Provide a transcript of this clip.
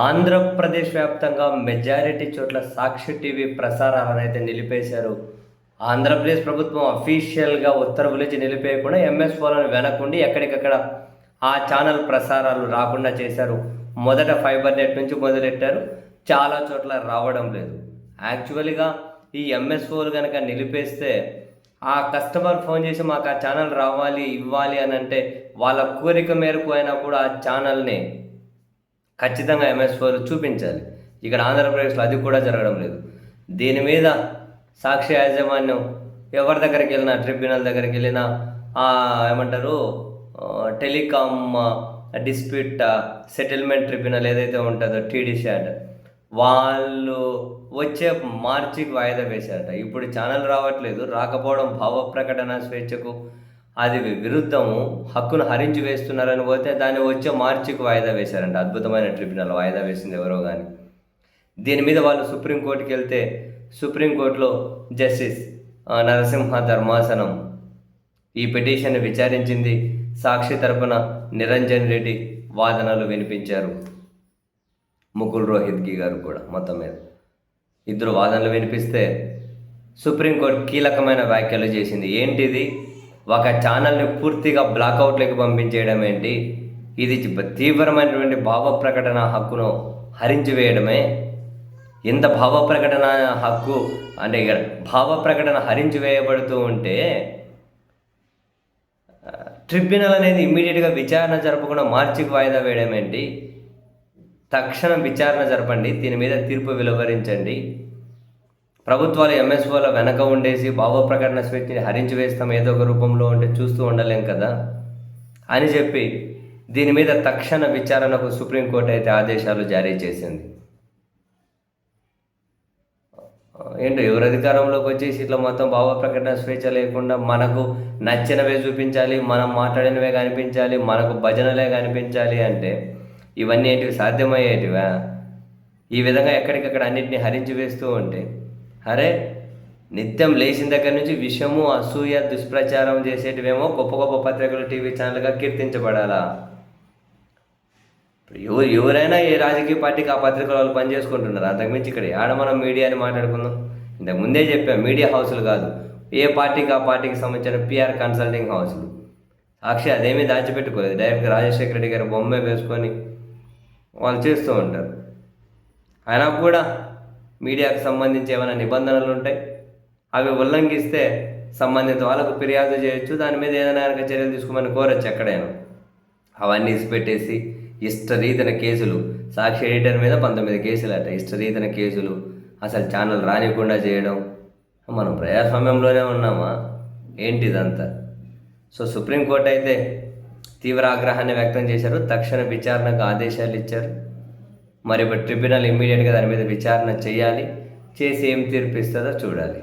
ఆంధ్రప్రదేశ్ వ్యాప్తంగా మెజారిటీ చోట్ల సాక్షి టీవీ ప్రసారాలను అయితే నిలిపేశారు. ఆంధ్రప్రదేశ్ ప్రభుత్వం అఫీషియల్గా ఉత్తర్వులు నిలిపేయకుండా ఎంఎస్ ఫోన్లను వెనకుండి ఎక్కడికక్కడ ఆ ఛానల్ ప్రసారాలు రాకుండా చేశారు. మొదట ఫైబర్ నెట్ నుంచి మొదలెట్టారు. చాలా చోట్ల రావడం లేదు. యాక్చువల్గా ఈ ఎంఎస్ఓలు కనుక నిలిపేస్తే ఆ కస్టమర్ ఫోన్ చేసి మాకు ఆ ఛానల్ రావాలి ఇవ్వాలి అని అంటే వాళ్ళ కోరిక మేరకు అయినా కూడా ఆ ఛానల్ని ఖచ్చితంగా ఎంఎస్ ఫోర్ చూపించాలి. ఇక్కడ ఆంధ్రప్రదేశ్లో అది కూడా జరగడం లేదు. దీని మీద సాక్షి యాజమాన్యం ఎవరి దగ్గరికి వెళ్ళినా ట్రిబ్యునల్ దగ్గరికి వెళ్ళినా ఆ, ఏమంటారు టెలికామ్ డిస్ప్యూట్ సెటిల్మెంట్ ట్రిబ్యునల్ ఏదైతే ఉంటుందో టీడీశాట్ వాళ్ళు వచ్చే మార్చికి వాయిదా వేశారట. ఇప్పుడు ఛానల్ రావట్లేదు. రాకపోవడం భావ ప్రకటన స్వేచ్ఛకు అది విరుద్ధము. హక్కును హరించి వేస్తున్నారని పోతే దాన్ని వచ్చే మార్చికి వాయిదా వేశారంట. అద్భుతమైన ట్రిబ్యునల్ వాయిదా వేసింది ఎవరో కానీ దీని మీద వాళ్ళు సుప్రీంకోర్టుకి వెళ్తే సుప్రీంకోర్టులో జస్టిస్ నరసింహ ధర్మాసనం ఈ పిటిషన్ విచారించింది. సాక్షి తరపున నిరంజన్ రెడ్డి వాదనలు వినిపించారు. ముకుల్ రోహిత్కి గారు కూడా మొత్తం మీద. ఇద్దరు వాదనలు వినిపిస్తే సుప్రీంకోర్టు కీలకమైన వ్యాఖ్యలు చేసింది. ఏంటిది? ఒక ఛానల్ని పూర్తిగా బ్లాక్అవుట్లోకి పంపించేయడం ఏంటి? ఇది తీవ్రమైనటువంటి భావ ప్రకటన హక్కును హరించి వేయడమే. భావ ప్రకటన హక్కు అంటే ఇక్కడ భావ ప్రకటన హరించి వేయబడుతూ ఉంటే ట్రిబ్యునల్ అనేది ఇమ్మీడియట్గా విచారణ జరపకుండా మార్చికి వాయిదా వేయడం ఏంటి? తక్షణం విచారణ జరపండి దీని మీద తీర్పు వెలువరించండి. ప్రభుత్వాలు ఎంఎస్ఓల వెనక ఉండేసి భావప్రకటన స్వేచ్ఛని హరించి వేస్తాం ఏదో ఒక రూపంలో ఉంటే చూస్తూ ఉండలేం కదా? అని చెప్పి దీని మీద తక్షణ విచారణకు సుప్రీంకోర్టు అయితే ఆదేశాలు జారీ చేసింది. ఏంటో ఎవరు అధికారంలోకి వచ్చేసి ఇట్లా మొత్తం భావ ప్రకటన స్వేచ్ఛ లేకుండా మనకు నచ్చినవే చూపించాలి మనం మాట్లాడినవే కనిపించాలి మనకు భజనలే కనిపించాలి అంటే ఇవన్నీ ఏంటివి సాధ్యమయ్యేటివా? ఈ విధంగా ఎక్కడికక్కడ అన్నింటినీ హరించి వేస్తూ ఉంటే అరే నిత్యం లేచిన దగ్గర నుంచి విషము అసూయ దుష్ప్రచారం చేసేటివేమో గొప్ప గొప్ప పత్రికలు టీవీ ఛానల్గా కీర్తించబడాలా? ఎవరు ఎవరైనా ఏ రాజకీయ పార్టీకి ఆ పత్రికల వాళ్ళు పనిచేసుకుంటున్నారు? అంతకుమించి ఇక్కడ ఆడ మనం మీడియాని మాట్లాడుకుందాం? ఇంతకు ముందే చెప్పాం మీడియా హౌస్లు కాదు. ఏ పార్టీకి ఆ పార్టీకి సంబంధించిన పిఆర్ కన్సల్టింగ్ హౌసులు. సాక్షి అదేమీ దాచిపెట్టుకోలేదు. డైరెక్ట్గా రాజశేఖర రెడ్డి గారి బొమ్మే వేసుకొని వాళ్ళు చేస్తూ ఉంటారు. అయినా కూడా మీడియాకు సంబంధించి ఏమైనా నిబంధనలు ఉంటాయి? అవి ఉల్లంఘిస్తే సంబంధిత వాళ్ళకు ఫిర్యాదు చేయొచ్చు. దాని మీద ఏదైనా చర్యలు తీసుకోమని కోరొచ్చు ఎక్కడైనా. అవన్నీ ఇసిపెట్టేసి ఇష్టరీతిన కేసులు. సాక్షి ఎడిటర్ మీద పంతొమ్మిది కేసులు అట ఇష్టరీతిన కేసులు. అసలు ఛానల్ రానికుండా చేయడం. మనం ప్రజాస్వామ్యంలోనే ఉన్నామా? ఏంటి ఇదంతా సో సుప్రీంకోర్టు అయితే తీవ్ర ఆగ్రహాన్ని వ్యక్తం చేశారు. తక్షణ విచారణకు ఆదేశాలు ఇచ్చారు. మరి ఇప్పుడు ట్రిబ్యునల్ ఇమ్మీడియట్గా దాని మీద విచారణ చేయాలి. చేసి ఏం తీర్పు ఇస్తుందో చూడాలి.